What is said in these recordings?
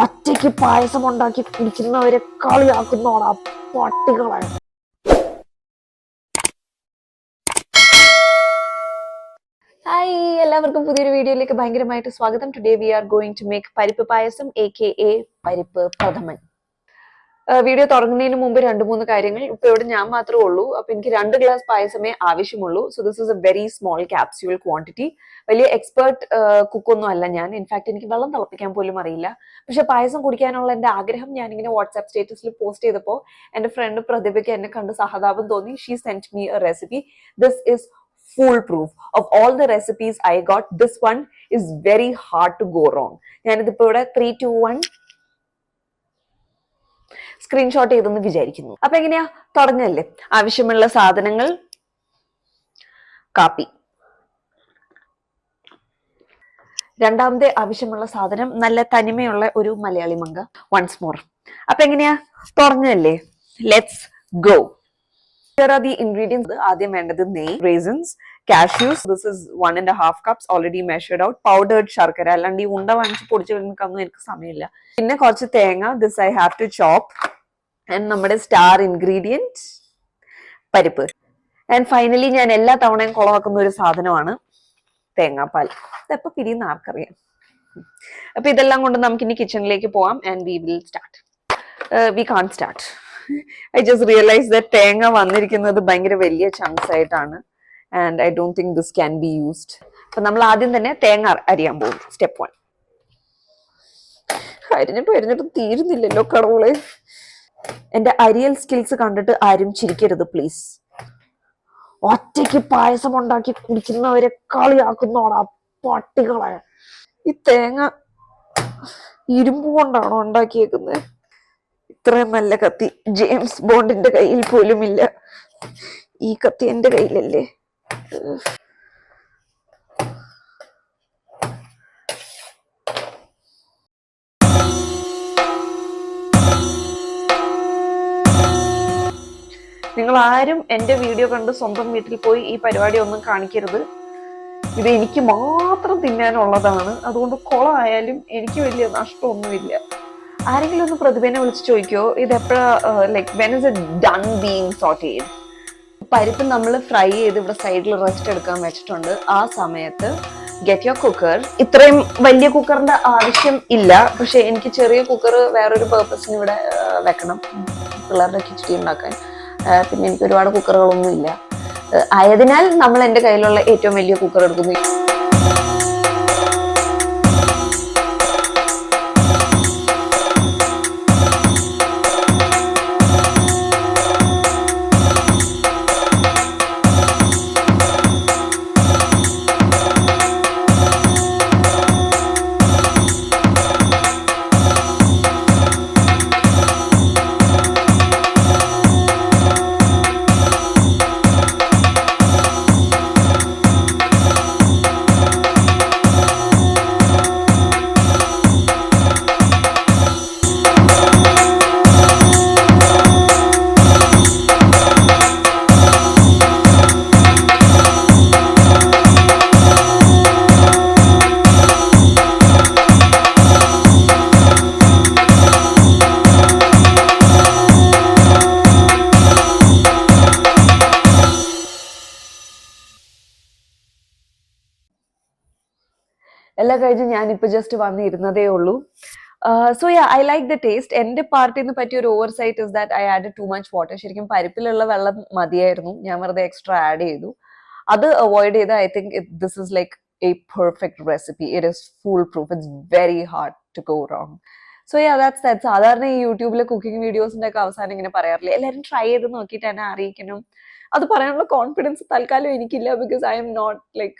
ഒറ്റയ്ക്ക് പായസം ഉണ്ടാക്കി കുടിക്കുന്നവരെ കളിയാക്കുന്നോടാ പട്ടികളെ. ഹായ് എല്ലാവർക്കും പുതിയൊരു വീഡിയോയിലേക്ക് ഭയങ്കരമായിട്ട് സ്വാഗതം. Today we are going to make parippu payasam a K A പരിപ്പ് പ്രഥമൻ വീഡിയോ തുടങ്ങുന്നതിന് മുമ്പ് രണ്ട് മൂന്ന് കാര്യങ്ങൾ. ഇപ്പൊ ഇവിടെ ഞാൻ മാത്രമേ ഉള്ളൂ. അപ്പൊ എനിക്ക് രണ്ട് ഗ്ലാസ് പായസമേ ആവശ്യമുള്ളൂ. So this is a very small capsule quantity വലിയ എക്സ്പേർട്ട് കുക്കൊന്നും അല്ല ഞാൻ. ഇൻഫാക്ട് എനിക്ക് വെള്ളം തിളപ്പിക്കാൻ പോലും അറിയില്ല. പക്ഷെ പായസം കുടിക്കാനുള്ള എന്റെ ആഗ്രഹം ഞാൻ ഇങ്ങനെ വാട്സ്ആപ്പ് സ്റ്റേറ്റസിൽ പോസ്റ്റ് ചെയ്തപ്പോൾ എന്റെ ഫ്രണ്ട് പ്രതിഭയ്ക്ക് എന്നെ കണ്ട് സഹതാപം തോന്നി. She sent me a recipe this is full proof of all the recipes I got this one is very hard to go wrong ഞാനിതിപ്പോ ഇവിടെ ത്രീ ടു വൺ സ്ക്രീൻഷോട്ട് ചെയ്തെന്ന് വിചാരിക്കുന്നു. അപ്പൊ എങ്ങനെയാ? തുടങ്ങല്ലേ. ആവശ്യമുള്ള സാധനങ്ങൾ കാപ്പി രണ്ടാമത്തെ ആവശ്യമുള്ള സാധനം നല്ല തനിമയുള്ള ഒരു മലയാളി മങ്ക. വൺസ് മോർ അപ്പൊ എങ്ങനെയാ? തുടങ്ങല്ലേ. Let's go Here are. ആദ്യം വേണ്ടത് നെയ് raisins cashews this is one and half cups already measured out powdered ശർക്കര. അല്ലാണ്ട് ഈ ഉണ്ട വാങ്ങിച്ച് പൊടിച്ച് വരുന്നൊന്നും എനിക്ക് സമയമില്ല. പിന്നെ കുറച്ച് തേങ്ങ. This I have to chop and നമ്മുടെ സ്റ്റാർ ഇൻഗ്രീഡിയന്റ് പരിപ്പ്. ആൻഡ് ഫൈനലി ഞാൻ എല്ലാ തവണയും കുളമാക്കുന്ന ഒരു സാധനമാണ് തേങ്ങാപ്പാൽ. ഇതെപ്പോ പിരിയുന്ന ആർക്കറിയാം? അപ്പൊ ഇതെല്ലാം കൊണ്ട് നമുക്ക് ഇനി കിച്ചണിലേക്ക് പോവാം and we will start we can start I just realise the തേങ്ങ വന്നിരിക്കുന്നത് ഭയങ്കര വലിയ ചങ്ക്സ് ആയിട്ടാണ്. And I don't think this can be used അപ്പൊ നമ്മൾ ആദ്യം തന്നെ തേങ്ങ അരിയാൻ പോകും. സ്റ്റെപ്പ് വൺ അരിഞ്ഞിട്ടും അരിഞ്ഞിട്ടും തീരുന്നില്ലല്ലോ കടവുളെ. എന്റെ അരിയൽ സ്കിൽസ് കണ്ടിട്ട് ആരും ചിരിക്കരുത് പ്ലീസ് ഒറ്റയ്ക്ക് പായസം ഉണ്ടാക്കി കുടിക്കുന്നവരെ കളിയാക്കുന്നോടാ പട്ടികളെ. ഈ തേങ്ങ ഇരുമ്പ് കൊണ്ടാണോ ഉണ്ടാക്കിയേക്കുന്നത് ഇത്രയും നല്ല കത്തി ജെയിംസ് ബോണ്ടിന്റെ കയ്യിൽ പോലും ഇല്ല ഈ കത്തി എന്റെ കയ്യിലല്ലേ? നിങ്ങൾ ആരും എന്റെ വീഡിയോ കണ്ട് സ്വന്തം വീട്ടിൽ പോയി ഈ പരിപാടി ഒന്നും കാണിക്കരുത്. ഇത് എനിക്ക് മാത്രം തിന്നാനുള്ളതാണ്. അതുകൊണ്ട് കുളമായാലും എനിക്ക് വലിയ നഷ്ടമൊന്നുമില്ല. ആരെങ്കിലും ഒന്ന് പ്രതിഭേനെ വിളിച്ച് ചോദിക്കോ? ഇത് എപ്പോഴാ ലൈക്ക് ചെയ്ത് പരിപ്പ് നമ്മൾ ഫ്രൈ ചെയ്ത് ഇവിടെ സൈഡിൽ റെസ്റ്റ് എടുക്കാൻ വെച്ചിട്ടുണ്ട്. ആ സമയത്ത് ഗെറ്റ് യുവർ കുക്കർ ഇത്രയും വലിയ കുക്കറിന്റെ ആവശ്യം ഇല്ല. പക്ഷെ എനിക്ക് ചെറിയ കുക്കർ വേറൊരു പേർപ്പസിന് ഇവിടെ വെക്കണം. പിള്ളേരുടെ കിച്ചടി ഉണ്ടാക്കാൻ. പിന്നെ എനിക്ക് ഒരുപാട് കുക്കറുകളൊന്നും ഇല്ല ആയതിനാൽ നമ്മൾ എന്റെ കയ്യിലുള്ള ഏറ്റവും വലിയ കുക്കർ എടുക്കുന്നു. എല്ലാം കഴിഞ്ഞ് ഞാനിപ്പോ ജസ്റ്റ് വന്നിരുന്നതേ ഉള്ളൂ. So yeah I like the taste എന്റെ പാർട്ടിൽ നിന്ന് പറ്റിയ ഒരു oversight is that I add too much water ശരിക്കും പരിപ്പിലുള്ള വെള്ളം മതിയായിരുന്നു. ഞാൻ വെറുതെ എക്സ്ട്രാ ആഡ് ചെയ്തു. അത് അവോയ്ഡ് ചെയ്ത് I think this is like a perfect recipe it is full proof it's very hard to go wrong so yeah that's that സാധാരണ ഈ യൂട്യൂബിലെ കുക്കിംഗ് വീഡിയോസിന്റെ ഒക്കെ അവസാനം ഇങ്ങനെ പറയാറില്ല എല്ലാവരും ട്രൈ ചെയ്ത് നോക്കിയിട്ട് എന്നെ അറിയിക്കണം. അത് പറയാനുള്ള കോൺഫിഡൻസ് തൽക്കാലം എനിക്കില്ല because I M not like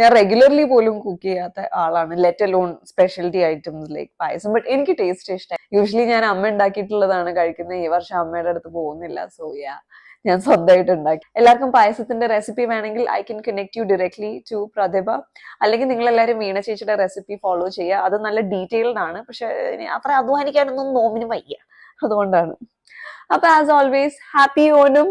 ഞാൻ റെഗുലർലി പോലും കുക്ക് ചെയ്യാത്ത ആളാണ്. Let alone speciality items like payasam. But എനിക്ക് ടേസ്റ്റ് ഇഷ്ടമായി യൂഷ്വലി ഞാൻ അമ്മ ഉണ്ടാക്കിയിട്ടുള്ളതാണ് കഴിക്കുന്നത്. ഈ വർഷം അമ്മയുടെ അടുത്ത് പോകുന്നില്ല. സോ യാ ഞാൻ സ്വന്തമായിട്ട് ഉണ്ടാക്കി. എല്ലാവർക്കും പായസത്തിന്റെ റെസിപ്പി വേണമെങ്കിൽ I can connect you directly to Prathibha അല്ലെങ്കിൽ നിങ്ങൾ എല്ലാവരും വീണ ചേച്ചിയുടെ റെസിപ്പി ഫോളോ ചെയ്യുക. അത് നല്ല ഡീറ്റെയിൽഡ് ആണ്. പക്ഷെ അത്ര അധ്വാനിക്കാനൊന്നും നോമിന് വയ്യ. അതുകൊണ്ടാണ്. അപ്പൊ as always happy Onam.